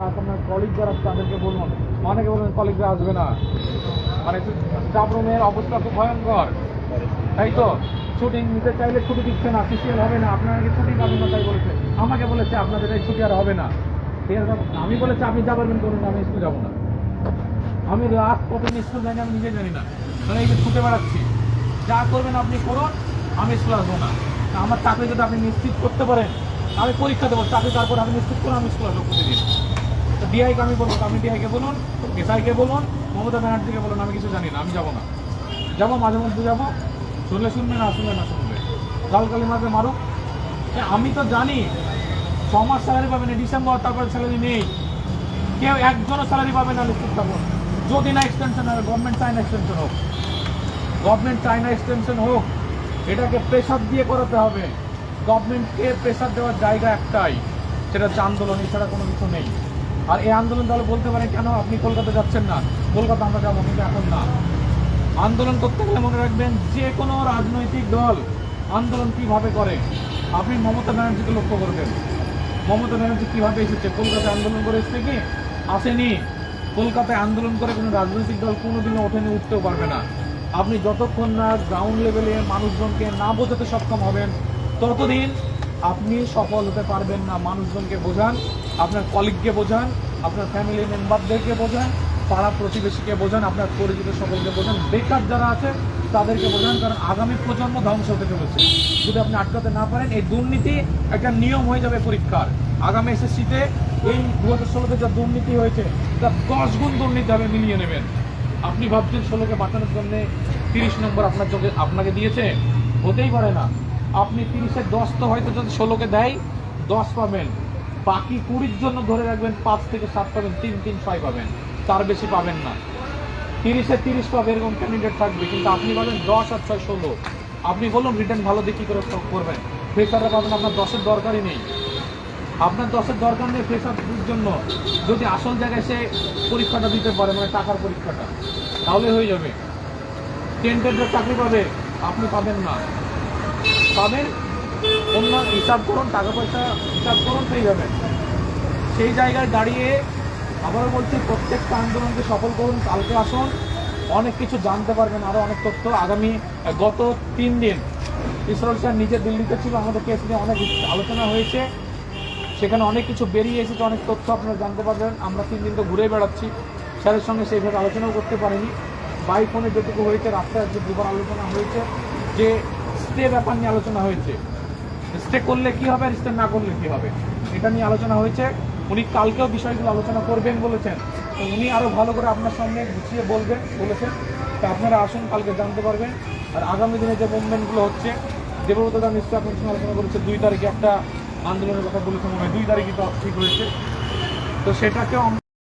আপনার কলিগ যারা তাদেরকে বলুন। অনেকে বলবেন কলিগরা আসবে না। মানে স্টাফ রুমের অবস্থা খুব ভয়ঙ্কর। তাই তো? শুটিং নিতে চাইলে ছুটি দিচ্ছে না হবে না। ছুটি না তাই বলেছে আমাকে বলেছে, আপনাদের এই ছুটি আর হবে না। আমি বলেছি, আপনি যা পারবেন করুন, আমি স্কুল যাব না। আমি লাস্ট কতদিন স্কুল আমি নিজে জানি না। মানে এই যে ছুটে বেড়াচ্ছি। যা করবেন আপনি করুন, আমি স্কুল আসব না। আমার চাকরি যদি আপনি নিশ্চিত করতে পারেন, আমি পরীক্ষা দেবো। চাকরি তারপর আমি নিশ্চিত করে আমি স্কুল আসব প্রতিদিন। তো ডিআইকে আমি বলব আপনি ডিআইকে বলুন এসআইকে বলুন, মমতা ব্যানার্জিকে বলুন, আমি কিছু জানি না, আমি যাব না। যাব, মাঝে মধ্যে যাব, শুনলে শুনবে, না শুনলে না শুনবে। লাল মারবে মারুক। আমি তো জানি, ছ মাস স্যালারি পাবেন ডিসেম্বর, তারপরে স্যালারি নেই। কেউ একজনও স্যালারি পাবে না নিশ্চিত থাকুন যদি না এক্সটেনশন হবে গভর্নমেন্ট চায় না এক্সটেনশন হোক। গভর্নমেন্ট চায় না এক্সটেনশন হোক, এটাকে প্রেশার দিয়ে করাতে হবে। গভর্নমেন্টকে প্রেশার দেওয়ার জায়গা একটাই, সেটা হচ্ছে আন্দোলন, এছাড়া কোনো কিছু নেই। আর এই আন্দোলন তাহলে বলতে পারেন কেন আপনি কলকাতা যাচ্ছেন না? কলকাতা আমরা যাব কিন্তু এখন না। আন্দোলন করতে গেলে মনে রাখবেন যে কোনো রাজনৈতিক দল আন্দোলন কীভাবে করে, আপনি মমতা ব্যানার্জিকে লক্ষ্য করবেন। মমতা ব্যানার্জি কীভাবে এসেছে? কলকাতায় আন্দোলন করে এসেছে কি? আসেনি। কলকাতায় আন্দোলন করে কোনো রাজনৈতিক দল কোনোদিনও ওঠেনি, উঠতেও পারবে না। আপনি যতক্ষণ না গ্রাউন্ড লেভেলে মানুষজনকে না বোঝাতে সক্ষম হবেন, ততদিন আপনি সফল হতে পারবেন না, মানুষজনকে বোঝান, আপনার কলিগকে বোঝান, আপনার ফ্যামিলি মেম্বারদেরকে বোঝান, পাড়া প্রতিবেশীকে বোঝান, আপনার পরিচিত সকলকে বোঝান। বেকার যারা আছে, তাদেরকে বোঝান, কারণ আগামী প্রজন্ম ধ্বংস হতে চলেছে। যদি আপনি আটকাতে না পারেন, এই দুর্নীতি একটা নিয়ম হয়ে যাবে পরীক্ষার। আগামী এসএসসিতে এই দু হাজার ষোলোতে যা দুর্নীতি হয়েছে তা দশ গুণ দুর্নীতি হবে মিলিয়ে নেবেন। আপনি ভাবছেন ষোলোকে বাঁচানোর জন্য তিরিশ নম্বর আপনার চোখে আপনাকে দিয়েছে? হতেই পারে না। আপনি তিরিশের দশ তো হয়তো যদি ষোলোকে দেয়, দশ পাবেন। বাকি কুড়ির জন্য ধরে রাখবেন, পাঁচ থেকে সাত পাবেন, তিন তিন, ছয় পাবেন। তার বেশি পাবেন না। তিরিশে তিরিশ পাবে, এরকম ক্যান্ডিডেট থাকবে। কিন্তু আপনি পাবেন দশ আর ছয় ষোলো। আপনি বলুন রিটার্ন ভালো দিয়ে কী করে করবেন? ফ্রেশাররা পাবেন, আপনার দশের দরকারই নেই। আপনার দশের দরকার নেই ফ্রেশারদের জন্য। যদি আসল জায়গায় সে পরীক্ষাটা দিতে পারে মানে টাকার পরীক্ষাটা, তাহলে হয়ে যাবে। টেন টেন্টেডরা চাকরি পাবে, আপনি পাবেন না। পাবেন। অন্য হিসাব করুন, টাকা পয়সা হিসাব করুন, পেয়ে যাবেন। সেই জায়গায় দাঁড়িয়ে আবারও বলছি, প্রত্যেকটা আন্দোলনকে সফল করুন, কালকে আসুন। অনেক কিছু জানতে পারবেন আরও অনেক তথ্য। আগামী গত তিন দিন ইসরোল স্যার নিজে দিল্লিতে ছিল, আমাদের কেস নিয়ে অনেক আলোচনা হয়েছে। সেখানে অনেক কিছু বেরিয়ে এসেছে, অনেক তথ্য আপনারা জানতে পারবেন। আমরা তিন দিন তো ঘুরে বেড়াচ্ছি। স্যারের সঙ্গে সেইভাবে আলোচনাও করতে পারিনি। বাই ফোনে যেটুকু হয়েছে, রাস্তায় যে দুবার আলোচনা হয়েছে যে স্টে ব্যাপার নিয়ে আলোচনা হয়েছে। স্টে করলে কি হবে আর স্টে না করলে কি হবে? এটা নিয়ে আলোচনা হয়েছে। উনি কালকেও বিষয়গুলো আলোচনা করবেন বলেছেন। তো উনি আরও ভালো করে আপনার সামনে গুছিয়ে বলবেন বলেছেন। তো আপনারা আসুন, কালকে জানতে পারবেন। আর আগামী দিনে যে মুভমেন্টগুলো হচ্ছে, দেবব্রত দা নিশ্চয়ই আপনার সঙ্গে আলোচনা করেছে। দুই তারিখে একটা আন্দোলনের কথা বলেছে মনে হয়। দুই তারিখই তো ঠিক হয়েছে। তো সেটাকেও